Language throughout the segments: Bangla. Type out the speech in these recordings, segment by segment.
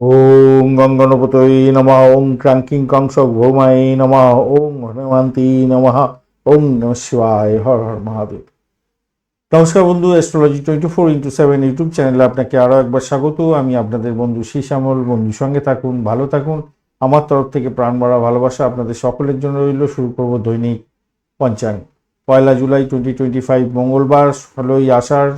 ওম গঙ্গনপতই নমঃ, ওম ক্রাঙ্কিং কংস ভৌমাই নমঃ, ওম হনুমন্তী নমঃ, ওম নম শিবায়, হর হর মহাদেব। নমস্কার বন্ধু astrology twenty four into seven YouTube চ্যানেলে আপনাকে আরও একবার স্বাগত। আমি আপনাদের বন্ধু শ্যামল বন্ধুর সঙ্গে থাকুন, ভালো থাকুন। আমার তরফ থেকে প্রাণ ভরা ভালোবাসা আপনাদের সকলের জন্য রইল। শুরু করব দৈনিক পঞ্চাঙ্গ। পয়লা জুলাই টোয়েন্টি টোয়েন্টি ফাইভ মঙ্গলবার, ষোলোই আষাঢ়।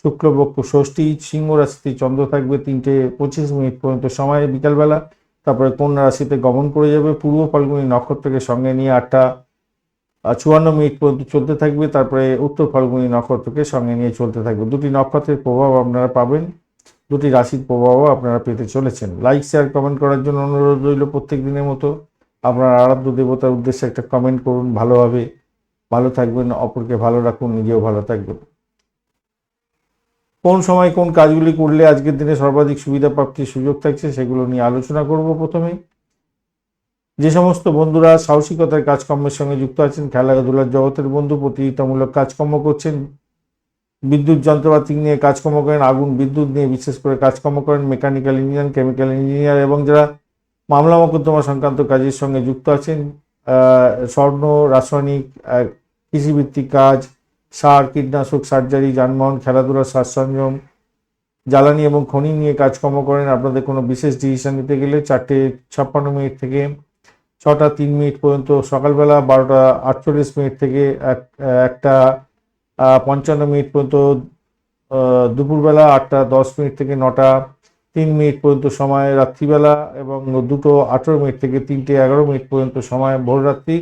শুক্লপক্ষ ষষ্ঠী সিংহ রাশিতে চন্দ্র থাকবে তিনটে পঁচিশ মিনিট পর্যন্ত সময়, বিকালবেলা। তারপরে কন্যা রাশিতে গমন করে যাবে। পূর্ব ফাল্গুনী নক্ষত্রকে সঙ্গে নিয়ে আটটা চুয়ান্ন মিনিট পর্যন্ত চলতে থাকবে। তারপরে উত্তর ফাল্গুনী নক্ষত্রকে সঙ্গে নিয়ে চলতে থাকবে। দুটি নক্ষত্রের প্রভাব আপনারা পাবেন। দুটি রাশির প্রভাবও আপনারা পেতে চলেছেন। লাইক, শেয়ার, কমেন্ট করার জন্য অনুরোধ রইল প্রত্যেক দিনের মতো। আপনার আরাধ্য দেবতার উদ্দেশ্যে একটা কমেন্ট করুন। ভালোভাবে ভালো থাকবেন, অপরকে ভালো রাখুন, নিজেও ভালো থাকবেন। কোন সময় কোন কাজগুলি করলে আজকের দিনে সর্বাধিক সুবিধা প্রাপ্তির সুযোগ থাকছে সেগুলো নিয়ে আলোচনা করব প্রথমেই। যে সমস্ত বন্ধুরা সাহসিকতার কাজকর্মের সঙ্গে যুক্ত আছেন, খেলাধুলার জগতের বন্ধু, প্রতিযোগিতামূলক কাজকর্ম করছেন, বিদ্যুৎ যন্ত্রপাতি নিয়ে কাজকর্ম করেন, আগুন, বিদ্যুৎ নিয়ে বিশেষ করে কাজকর্ম করেন, মেকানিক্যাল ইঞ্জিনিয়ার, কেমিক্যাল ইঞ্জিনিয়ার এবং যারা মামলা মোকদ্দমা সংক্রান্ত কাজের সঙ্গে যুক্ত আছেন স্বর্ণ, রাসায়নিক কৃষিভিত্তিক কাজ সার, কীটনাশক, সার্জারি, যানবাহন খেলাধুলার সাজ সরঞ্জাম জ্বালানি এবং খনি নিয়ে কাজকর্ম করেন। আপনাদের কোনো বিশেষ ডিসিশন নিতে গেলে চারটে ছাপ্পান্ন মিনিট থেকে ছটা তিন মিনিট পর্যন্ত, সকালবেলা বারোটা আটচল্লিশ মিনিট থেকে এক, একটা পঞ্চান্ন মিনিট পর্যন্ত দুপুরবেলা আটটা দশ মিনিট থেকে নটা তিন মিনিট পর্যন্ত সময়, রাত্রিবেলা এবং দুটো আঠেরো মিনিট থেকে তিনটে এগারো মিনিট পর্যন্ত সময় ভোররাত্রি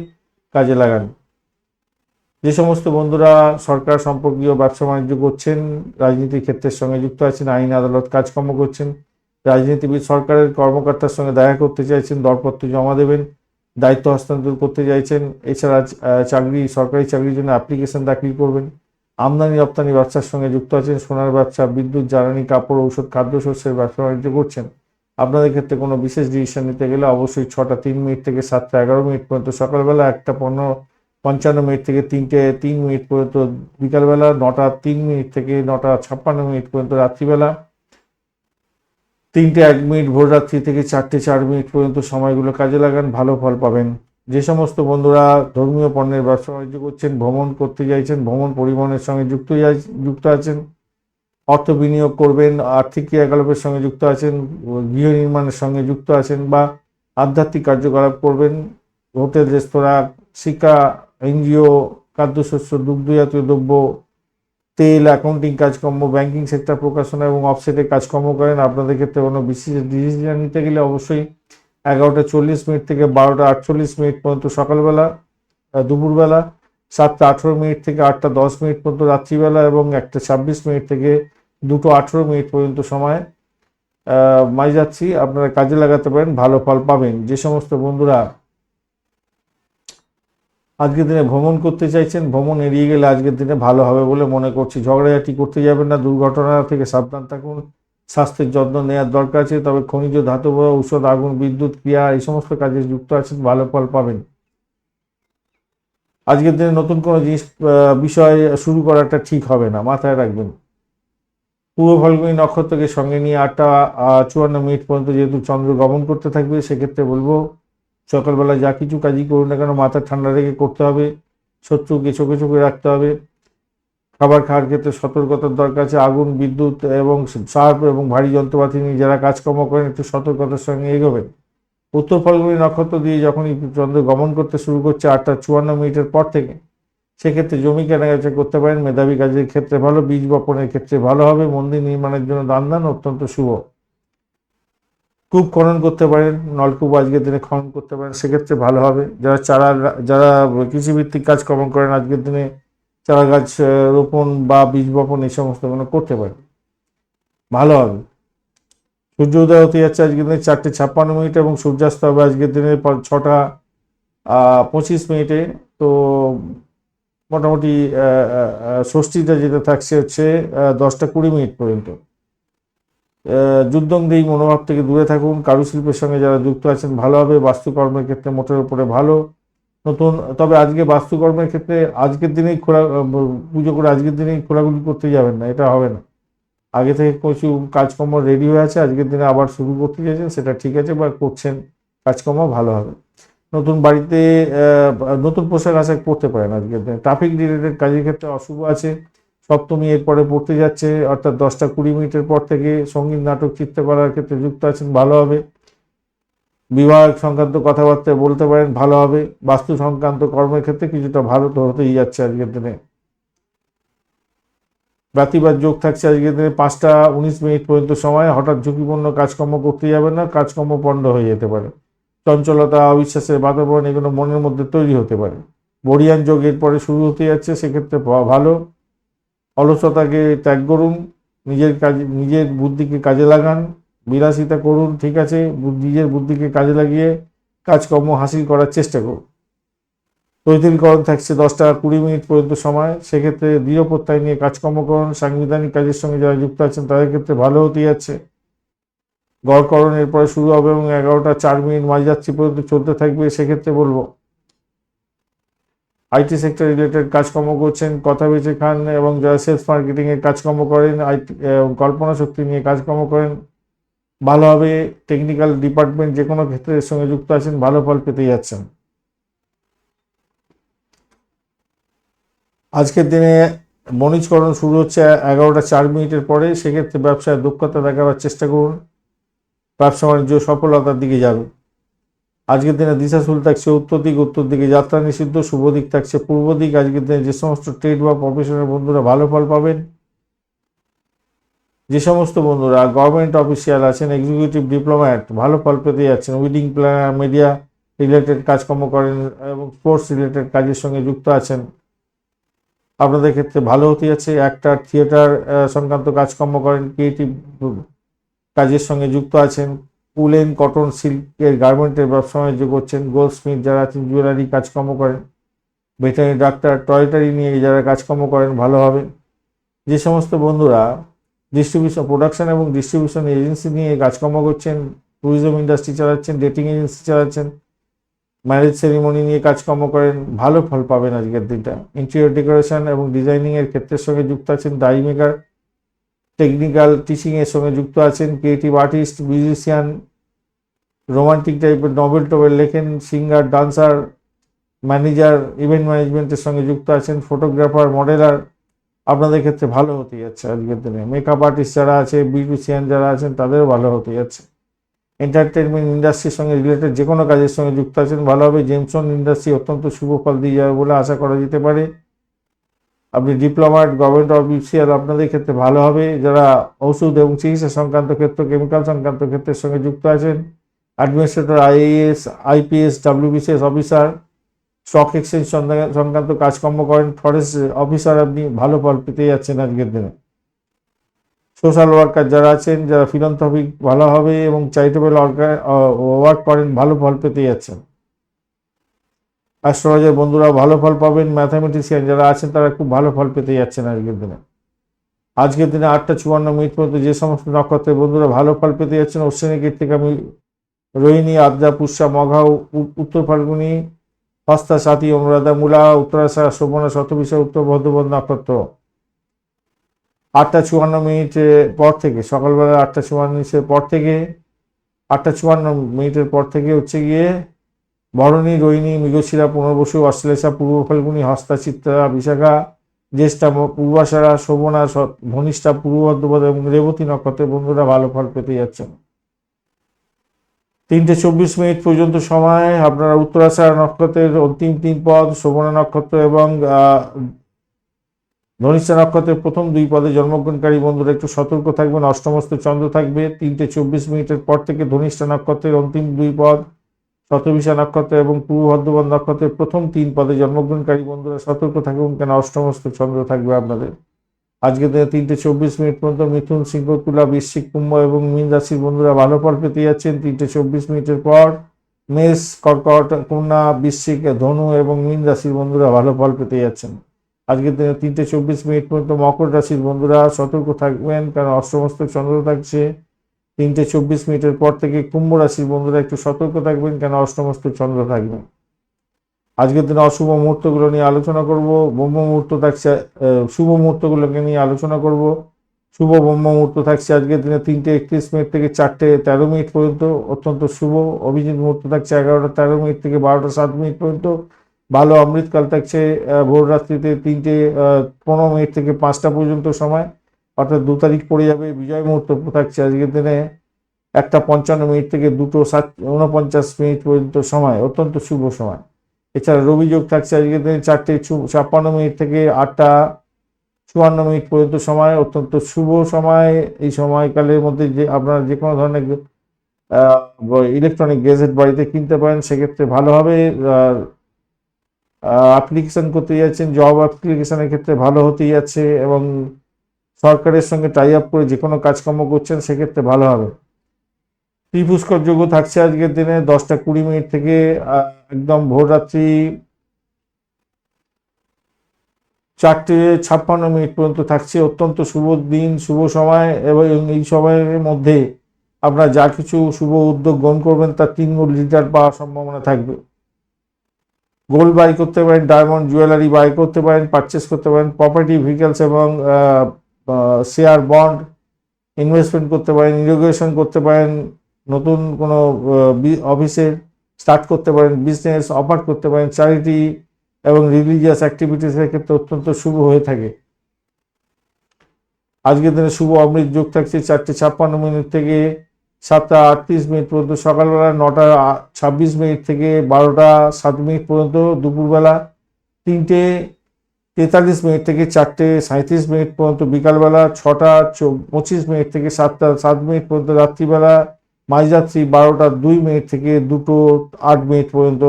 কাজে লাগান। যে সমস্ত বন্ধুরা সরকার সম্পর্কীয় ব্যবসা বাণিজ্য করছেন, রাজনীতির ক্ষেত্রের সঙ্গে যুক্ত আছেন, আইন আদালত কাজকর্ম করছেন, রাজনীতিবিদ, সরকারের কর্মকর্তার সঙ্গে দেখা করতে চাইছেন, দরপত্র জমা দেবেন, দায়িত্ব হস্তান্তর করতে চাইছেন, এছাড়া চাকরি, সরকারি চাকরির জন্য অ্যাপ্লিকেশন দাখিল করবেন, আমদানি রপ্তানি ব্যবসার সঙ্গে যুক্ত আছেন, সোনার ব্যবসা, বিদ্যুৎ, জ্বালানি, কাপড়, ঔষধ খাদ্যশস্যের ব্যবসা বাণিজ্য করছেন। আপনাদের ক্ষেত্রে কোনো বিশেষ ডিসিশন নিতে গেলে অবশ্যই ছটা, তিন মিনিট থেকে সাতটা, এগারো মিনিট পর্যন্ত সকালবেলা একটা পনেরো পঞ্চান্ন মিনিট থেকে তিনটে তিন মিনিট পর্যন্ত বিকালবেলা, নটা তিন মিনিট থেকে নটা ছাপ্পান্ন মিনিট পর্যন্ত রাত্রিবেলা। তিনটে এক মিনিট ভোর রাত্রি থেকে চারটে চার মিনিট পর্যন্ত সময়গুলো কাজে লাগান, ভালো ফল পাবেন। যে সমস্ত বন্ধুরা ধর্মীয় পণ্যের ব্যবসা বাণিজ্য করছেন, ভ্রমণ করতে চাইছেন ভ্রমণ পরিবহনের সঙ্গে যুক্ত যুক্ত আছেন, অর্থ বিনিয়োগ করবেন, আর্থিক ক্রিয়াকলাপের সঙ্গে যুক্ত আছেন, গৃহ নির্মাণের সঙ্গে যুক্ত আছেন বা আধ্যাত্মিক কার্যকলাপ করবেন, হোটেল, রেস্তোরাঁ, শিক্ষা এনজিও, খাদ্যশস্য দুগ্ধ জাতীয় দ্রব্য, তেল, অ্যাকাউন্টিং কাজকর্ম, ব্যাংকিং সেক্টর প্রকাশনা এবং অফসেটে কাজকর্ম করেন। আপনাদের ক্ষেত্রে কোনো বিশেষ ডিসিশন নিতে গেলে অবশ্যই এগারোটা চল্লিশ মিনিট থেকে বারোটা আটচল্লিশ মিনিট পর্যন্ত সকালবেলা দুপুরবেলা, সাতটা আঠেরো মিনিট থেকে আটটা দশ মিনিট পর্যন্ত রাত্রিবেলা এবং একটা ছাব্বিশ মিনিট থেকে দুটো আঠেরো মিনিট পর্যন্ত সময়। মাই যাচ্ছি, আপনারা কাজে লাগাতে পারেন, ভালো ফল পাবেন। যে সমস্ত বন্ধুরা আজকের দিনে ভ্রমণ করতে চাইছেন, ভ্রমণ এড়িয়ে গেলে আজকের দিনে ভালো হবে বলে মনে করছি। ঝগড়াঝাটি করতে যাবেন না, দুর্ঘটনা থেকে সাবধান থাকুন, স্বাস্থ্যের যত্ন নেওয়ার দরকার আছে, তবে খনিজ ধাতব ঔষধ, আগুন, বিদ্যুৎ, ক্রিয়া এই সমস্ত কাজে যুক্ত আছেন, ভালো ফল পাবেন। আজকের দিনে নতুন কোনো জিনিস বিষয় শুরু করাটা ঠিক হবে না, মাথায় রাখবেন। পূর্ব ফাল্গুনী নক্ষত্রকে সঙ্গে নিয়ে আটটা চুয়ান্ন মিনিট পর্যন্ত যেহেতু চন্দ্র গমন করতে থাকবে, সেক্ষেত্রে বলব সকালবেলা যা কিছু কাজই করুন না কেন, মাথা ঠান্ডা রেখে করতে হবে শত্রুকে চোখে চোখে রাখতে হবে। খাবার খাওয়ার ক্ষেত্রে সতর্কতার দরকার আছে, আগুন, বিদ্যুৎ এবং সার্প এবং ভারী যন্ত্রপাতি নিয়ে যারা কাজকর্ম করেন একটু সতর্কতার সঙ্গে এগোবেন। উত্তর ফাল্গুনী নক্ষত্র দিয়ে যখনই চন্দ্র গমন করতে শুরু করছে আটটা চুয়ান্ন মিনিটের পর থেকে, সেক্ষেত্রে জমি কেনাবেচা করতে পারেন। মেধাবী কাজের ক্ষেত্রে ভালো, বীজ বপনের ক্ষেত্রে ভালো হবে। মন্দির নির্মাণের জন্য দান দান অত্যন্ত শুভ। কূপ খনন করতে পারেন, নলকূপ আজকের দিনে খনন করতে পারেন, সেক্ষেত্রে ভালো হবে। যারা চারা, যারা কৃষিভিত্তিক কাজ কাজকর্ম করেন, আজকের দিনে চারা গাছ রোপণ বা বীজ বপন এই সমস্ত কোনো করতে পারেন। ভালো হবে। সূর্য উদয় হতে যাচ্ছে আজকের দিনে চারটে ছাপ্পান্ন মিনিট এবং সূর্যাস্ত হবে আজকের দিনে ছটা পঁচিশ মিনিটে। তো মোটামুটি ষষ্ঠীটা যেটা থাকছে হচ্ছে দশটা কুড়ি মিনিট পর্যন্ত। যুদ্ধংদেহী মনোভাব থেকে দূরে থাকুন। কারুশিল্পের সঙ্গে যারা যুক্ত আছেন, ভালো হবে। বাস্তুকর্মের ক্ষেত্রে মোটের উপরে ভালো। নতুন, তবে আজকে বাস্তুকর্মের ক্ষেত্রে আজকের দিনেই খোলা পুজো করে আজকের দিনেই খোলাগুলি করতে যাবেন না। এটা হবে না। আগে থেকে কিছু কাজকর্ম রেডি হয়ে আছে। আজকের দিনে আবার শুরু করতে চাইছেন, সেটা ঠিক আছে বা করছেন। কাজকর্ম ভালো হবে। নতুন বাড়িতে নতুন পোশাক আশাক পরতে পারেন আজকের দিনে। ট্রাফিক রিলেটেড কাজের ক্ষেত্রে অশুভ আছে। সপ্তমী এরপরে পড়তে যাচ্ছে, অর্থাৎ দশটা কুড়ি মিনিটের পর থেকে সংগীত নাটক চিত্রকলার ক্ষেত্রে যুক্ত আছেন, ভালো হবে। বিবাহ সংক্রান্ত কথাবার্তা বলতে পারেন, ভালো হবে। বাস্তু সংক্রান্ত কর্মের ক্ষেত্রে কিছুটা ভালো তো হতেই যাচ্ছে আজকের দিনে। রাতিবাদ যোগ থাকছে আজকের দিনে পাঁচটা উনিশ মিনিট পর্যন্ত সময়। হঠাৎ ঝুঁকিপূর্ণ কাজকর্ম করতে যাবে না, কাজকর্ম পণ্ড হয়ে যেতে পারে। চঞ্চলতা অবিশ্বাসের বাতাবরণ এগুলো মনের মধ্যে তৈরি হতে পারে। বরিয়ান যোগ এরপরে শুরু হতে যাচ্ছে, সেক্ষেত্রে ভালো। অলসতাকে ত্যাগ করুন, নিজের কাজ নিজের বুদ্ধিকে কাজে লাগান, বিলাসিতা করুন, ঠিক আছে নিজের বুদ্ধিকে কাজে লাগিয়ে কাজকর্ম হাসিল করার চেষ্টা করুন। তৈতিলকরণ থাকছে দশটা কুড়ি মিনিট পর্যন্ত সময়, সেক্ষেত্রে দৃঢ় প্রত্যয় নিয়ে কাজকর্ম করুন, সাংবিধানিক কাজের সঙ্গে যারা যুক্ত আছেন তাদের ক্ষেত্রে ভালো হতে যাচ্ছে। গড়করণ এরপরে শুরু হবে এবং এগারোটা চার মিনিট মাঝ মাঝরাত্রি পর্যন্ত চলতে থাকবে, সেক্ষেত্রে বলব আইটি সেক্টর রিলেটেড কাজকর্ম করছেন, কথা বেঁচে খান এবং যারা সেলস মার্কেটিং এর কাজকর্ম করেন, আইটি কল্পনা শক্তি নিয়ে কাজকর্ম করেন ভালোভাবে টেকনিক্যাল ডিপার্টমেন্ট যে কোনো ক্ষেত্রের সঙ্গে যুক্ত আছেন, ভালো ফল পেতে যাচ্ছেন। আজকের দিনে বণিজকরণ শুরু হচ্ছে এগারোটা চার মিনিটের পরে, সেক্ষেত্রে ব্যবসায় দক্ষতা দেখাবার চেষ্টা করুন। ব্যবসা বাণিজ্য সফলতার দিকে যাবে। আজকের দিনে দিশাশুল থাকছে উত্তর দিক, উত্তর দিকে যাত্রা নিষিদ্ধ, শুভ দিক থাকছে পূর্ব দিক। আজকের দিনে যে সমস্ত ট্রেড বা প্রফেশনের বন্ধুরা ভালো ফল পাবেন, যে সমস্ত বন্ধুরা গভর্নমেন্ট অফিসিয়াল আছেন এক্সিকিউটিভ ডিপ্লোম্যাট ভালো ফল পেতে যাচ্ছেন উইডিং প্ল্যানার মিডিয়া রিলেটেড কাজকর্ম করেন এবং স্পোর্টস রিলেটেড কাজের সঙ্গে যুক্ত আছেন, আপনাদের ক্ষেত্রে ভালো হতে যাচ্ছে। অ্যাক্টার থিয়েটার সংক্রান্ত কাজকর্ম করেন ক্রিয়েটিভ কাজের সঙ্গে যুক্ত আছেন। উলেন কটন সিল্কের গার্মেন্টের ব্যবসা বাণিজ্য করছেন গোল্ড স্মিথ যারা আছেন জুয়েলারি কাজকর্ম করেন ভেটেরিনারি ডাক্তার টয়লেটারি নিয়ে যারা কাজকর্ম করেন, ভালো হবে। যে সমস্ত বন্ধুরা ডিস্ট্রিবিউশন প্রোডাকশন এবং ডিস্ট্রিবিউশন এজেন্সি নিয়ে কাজকর্ম করছেন ট্যুরিজম ইন্ডাস্ট্রি চালাচ্ছেন ডেটিং এজেন্সি চালাচ্ছেন ম্যারেজ সেরিমনি নিয়ে কাজকর্ম করেন, ভালো ফল পাবেন আজকের দিনটা। ইন্টেরিয়র ডেকোরেশন এবং ডিজাইনিংয়ের ক্ষেত্রের সঙ্গে যুক্ত আছেন ডাই মেকার টেকনিক্যাল টিচিং এর সঙ্গে যুক্ত আছেন ক্রিয়েটিভ আর্টিস্ট মিউজিশিয়ান রোমান্টিক টাইপের নভেল টভেল লেখেন সিঙ্গার ডান্সার ম্যানেজার ইভেন্ট ম্যানেজমেন্টের সঙ্গে যুক্ত আছেন ফটোগ্রাফার মডেলার আপনাদের ক্ষেত্রে ভালো হতে যাচ্ছে আজকের দিনে। মেকআপ আর্টিস্ট যারা আছে বিউটিশিয়ান যারা আছেন, তাদেরও ভালো হতে যাচ্ছে। এন্টারটেনমেন্ট ইন্ডাস্ট্রির সঙ্গে রিলেটেড যে কোনো কাজের সঙ্গে যুক্ত আছেন, ভালো হবে। জেমসন ইন্ডাস্ট্রি অত্যন্ত শুভ ফল দিয়ে যাবে বলে আশা করা যেতে পারে। আপনি ডিপ্লোমাট গভর্নমেন্ট অফ অফিসিয়াল আপনাদের ক্ষেত্রে ভালো হবে। যারা ওষুধ এবং চিকিৎসা সংক্রান্ত ক্ষেত্র কেমিক্যাল সংক্রান্ত ক্ষেত্রের সঙ্গে যুক্ত আছেন administrator IAS IPS WBCS officer stock exchange সংক্রান্ত কাজকর্ম করেন ফরেস্ট অফিসার আপনি ভালো ফল পেতে যাচ্ছেন আজকের দিনে। সোশ্যাল ওয়ার্কার যারা আছেন, যারা ফিলান্থ্রপিক ভালো হবে এবং চ্যারিটেবল ওয়ার্ক করেন, ভালো ফল পেতে যাচ্ছেন। অ্যাস্ট্রোলজার বন্ধুরা ভালো ফল পাবেন, ম্যাথামেটিশিয়ান যারা আছেন তারা খুব ভালো ফল পেতে যাচ্ছেন আজকের দিনে। আজকের দিনে আটটা চুয়ান্ন মিনিট পর্যন্ত যে সমস্ত নক্ষত্রের বন্ধুরা ভালো ফল পেতে যাচ্ছেন অশ্বিনী আমি রোহিণী, আদ্রা, পুষ্যা, মঘাও উ- উত্তর ফাল্গুনি হস্তা সাথী অনুরাধা, মূলা, উত্তরাশা, শোভনা, শতবিশা, উত্তর ভদ্রপদ নক্ষত্র। আটটা চুয়ান্ন মিনিটের পর থেকে, সকালবেলা আটটা চুয়ান্ন মিনিটের পর থেকে, আটটা চুয়ান্ন মিনিটের পর থেকে হচ্ছে গিয়ে বরণী, রোহিণী, মৃগশিরা পুনর্বসু অশ্লেষা, পূর্ব ফাল্গুনি, হস্তা, চিত্রা, বিশাখা, জ্যেষ্ঠা পূর্বাশারা, শোভনা ধনিষ্ঠা পূর্ব ভদ্রপদ এবং রেবতী নক্ষত্রের বন্ধুরা ভালো ফল পেতে যাচ্ছেন। তিনটে চব্বিশ মিনিট পর্যন্ত সময়, আপনারা উত্তরাশারা নক্ষত্রের অন্তিম তিন পদ, শোভনা নক্ষত্র এবং ধনিষ্ঠা নক্ষত্রের প্রথম দুই পদে জন্মগ্রহণকারী বন্ধুরা একটু সতর্ক থাকবেন, অষ্টমস্ত চন্দ্র থাকবে। তিনটে চব্বিশ মিনিটের পর থেকে ধনিষ্ঠা নক্ষত্রের অন্তিম দুই পদ শতবিশা নক্ষত্র এবং পূর্ব ভদ্রপদ নক্ষত্রের প্রথম তিন পদে জন্মগ্রহণকারী বন্ধুরা সতর্ক থাকুন, কেন অষ্টমস্ত চন্দ্র থাকবে আপনাদের। আজকে দিনে তিনটে চব্বিশ মিনিট পর্যন্ত মিথুন সিংহ তুলা বৃশ্চিক কুম্ভ এবং মীন রাশির বন্ধুরা ভালো ফল পেতে যাচ্ছেন। তিনটে চব্বিশ মিনিটের পর মেষ, কর্কট, কন্যা, বৃশ্চিক, ধনু এবং মীন রাশির বন্ধুরা ভালো ফল পেতে যাচ্ছেন। আজকে দিনে তিনটে চব্বিশ মিনিট পর্যন্ত মকর রাশির বন্ধুরা সতর্ক থাকবেন কারণ অষ্টমস্ত চন্দ্র থাকছে। তিনটে চব্বিশ মিনিটের পর থেকে কুম্ভ রাশির বন্ধুরা একটু সতর্ক থাকবেন কেন অষ্টমস্ত চন্দ্র থাকবে। আজকের দিনে অশুভ মুহূর্তগুলো নিয়ে আলোচনা করব। ব্রহ্ম মুহূর্ত থাকছে শুভ মুহূর্তগুলোকে নিয়ে আলোচনা করব। শুভ ব্রহ্ম মুহূর্ত থাকছে আজকের দিনে তিনটে একত্রিশ মিনিট থেকে চারটে তেরো মিনিট পর্যন্ত, অত্যন্ত শুভ। অভিজিৎ মুহূর্ত থাকছে এগারোটা তেরো মিনিট থেকে বারোটা সাত মিনিট পর্যন্ত। ভালো অমৃতকাল থাকছে ভোর রাত্রিতে তিনটে পনেরো মিনিট থেকে পাঁচটা পর্যন্ত সময়। অর্থাৎ দু তারিখ পড়ে যাবে, বিজয় মুহূর্ত থাকছে আজকের দিনে। একটা পঞ্চান্ন মিনিট থেকে দুটো সাত উনপঞ্চাশ মিনিট পর্যন্ত সময়, অত্যন্ত শুভ সময়। এছাড়া রবি যোগ থাকছে আজকের দিনে চারটে ছাপ্পান্ন মিনিট থেকে আটটা চুয়ান্ন মিনিট পর্যন্ত সময়, অত্যন্ত শুভ সময়। এই সময়কালের মধ্যে যে, আপনারা যে কোনো ধরনের ইলেকট্রনিক গেজেট বাড়িতে কিনতে পারেন, সেক্ষেত্রে ভালোভাবে অ্যাপ্লিকেশন করতে যাচ্ছেন জব অ্যাপ্লিকেশনের ক্ষেত্রে ভালো হতেই যাচ্ছে এবং সরকারের সঙ্গে টাই আপ করে যে কোনো কাজকর্ম করছেন, সেক্ষেত্রে ভালো হবে। ত্রিপুষ্কর যোগ্য থাকছে আজকের দিনে, দশটা কুড়ি মিনিট থেকে একদম ভোররাত্রি চারটে ছাপ্পান্ন মিনিট পর্যন্ত থাকছে। অত্যন্ত শুভ দিন, শুভ সময় এবং এই সময়ের মধ্যে আপনারা যা কিছু শুভ উদ্যোগ গ্রহণ করবেন, তার তিন গুণ লিটার পাওয়ার সম্ভাবনা থাকবে। গোল্ড বাই করতে পারেন ডায়মন্ড জুয়েলারি বাই করতে পারেন পারচেস করতে পারেন প্রপার্টি ভেহিকেলস এবং শেয়ার বন্ড ইনভেস্টমেন্ট করতে পারেন ইনোগ্রেশন করতে পারেন, নতুন কোনো অফিসে স্টার্ট করতে পারেন বিজনেস অফার করতে পারেন চ্যারিটি এবং রিলিজিয়াস অ্যাক্টিভিটিসের ক্ষেত্রে অত্যন্ত শুভ হয়ে থাকে। আজকের দিনে শুভ অমৃত যোগ থাকছে চারটে ছাপ্পান্ন মিনিট থেকে সাতটা আটত্রিশ মিনিট পর্যন্ত, সকালবেলা নটা ছাব্বিশ মিনিট থেকে বারোটা সাত মিনিট পর্যন্ত, দুপুরবেলা তিনটে তেতাল্লিশ মিনিট থেকে চারটে সাঁত্রিশ মিনিট পর্যন্ত বিকালবেলা ছটা পঁচিশ মিনিট থেকে সাতটা, সাত মিনিট পর্যন্ত রাত্রিবেলা মাঝরাত্রি বারোটা দুই মিনিট থেকে দুটো আট মিনিট পর্যন্ত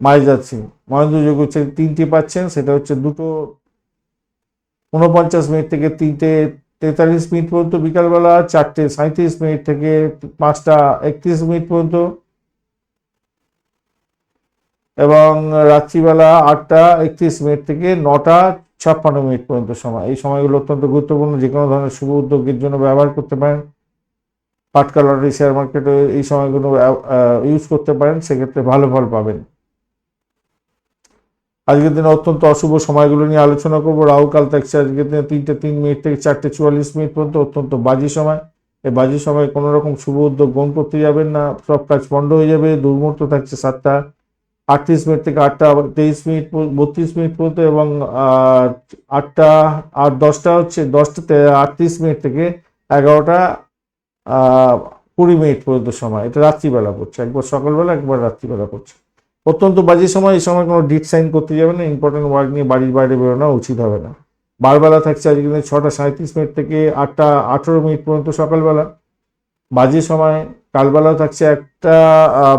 মাঝরাত্রি মহেন্দ্র যোগ হচ্ছে তিনটে পাচ্ছেন, সেটা হচ্ছে দুটো উনপঞ্চাশ মিনিট থেকে তিনটে তেতাল্লিশ মিনিট পর্যন্ত বিকালবেলা, চারটে সাঁত্রিশ মিনিট থেকে পাঁচটা একত্রিশ মিনিট পর্যন্ত এবং রাত্রিবেলা আটটা একত্রিশ মিনিট থেকে নটা ছাপ্পান্ন মিনিট পর্যন্ত সময়। এই সময়গুলো অত্যন্ত গুরুত্বপূর্ণ, যে কোনো ধরনের শুভ উদ্যোগের জন্য ব্যবহার করতে পারেন। পাটকা লটারি, শেয়ার মার্কেটে এই সময়গুলো ইউজ করতে পারেন, সেক্ষেত্রে ভালো ফল পাবেন। আজকের দিনে অত্যন্ত অশুভ সময়গুলো নিয়ে আলোচনা করব। রাহুকাল থাকছে আজকের দিনে তিনটে তিন মিনিট থেকে চারটে চুয়াল্লিশ মিনিট পর্যন্ত অত্যন্ত বাজি সময়। এই বাজি সময় কোনো রকম শুভ উদ্যোগ গ্রহণ করতে যাবেন না। সব কাজ বন্ধ হয়ে যাবে দুর্মূর্ত থাকছে সাতটা। আটত্রিশ মিনিট থেকে আটটা, তেইশ মিনিট বত্রিশ মিনিট পর্যন্ত এবং আটটা আর দশটা হচ্ছে, দশটা আটত্রিশ মিনিট থেকে এগারোটা কুড়ি মিনিট পর্যন্ত সময়। এটা রাত্রিবেলা পড়ছে একবার সকালবেলা, একবার রাত্রিবেলা পড়ছে অত্যন্ত বাজে সময়, এই সময় কোনো ডিট সাইন করতে যাবে না। ইম্পর্টেন্ট ওয়ার্ক নিয়ে বাড়ির বাইরে বেরোনো উচিত হবে না। বারবেলা থাকছে আজকে ছটা সাঁত্রিশ মিনিট থেকে আটটা আঠেরো মিনিট পর্যন্ত সকালবেলা। বাজে সময় কালবেলাও থাকছে একটা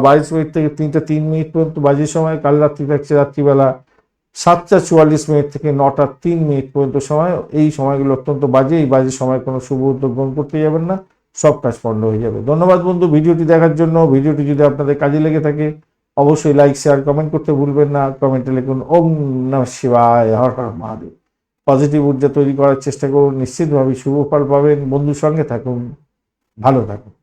বাইশ মিনিট থেকে তিনটা তিন মিনিট পর্যন্ত বাজে সময়, কাল রাত্রি থাকছে রাত্রিবেলা সাতটা চুয়াল্লিশ মিনিট থেকে নটা তিন মিনিট পর্যন্ত সময়। এই সময়গুলো অত্যন্ত বাজে, এই বাজে সময় কোনো শুভ উদ্যোগ গ্রহণ করতে যাবেন না, সব কাজ পণ্ড হয়ে যাবে। ধন্যবাদ বন্ধু ভিডিওটি দেখার জন্য। ভিডিওটি যদি আপনাদের কাজে লেগে থাকে, অবশ্যই লাইক শেয়ার কমেন্ট করতে ভুলবেন না। কমেন্টে লিখুন, ওম নম শিবায়, হর হর মহাদেব। পজিটিভ ঊর্জা তৈরি করার চেষ্টা করুন নিশ্চিতভাবে শুভ ফল পাবেন। বন্ধুর সঙ্গে থাকুন। ভালো থাকুন।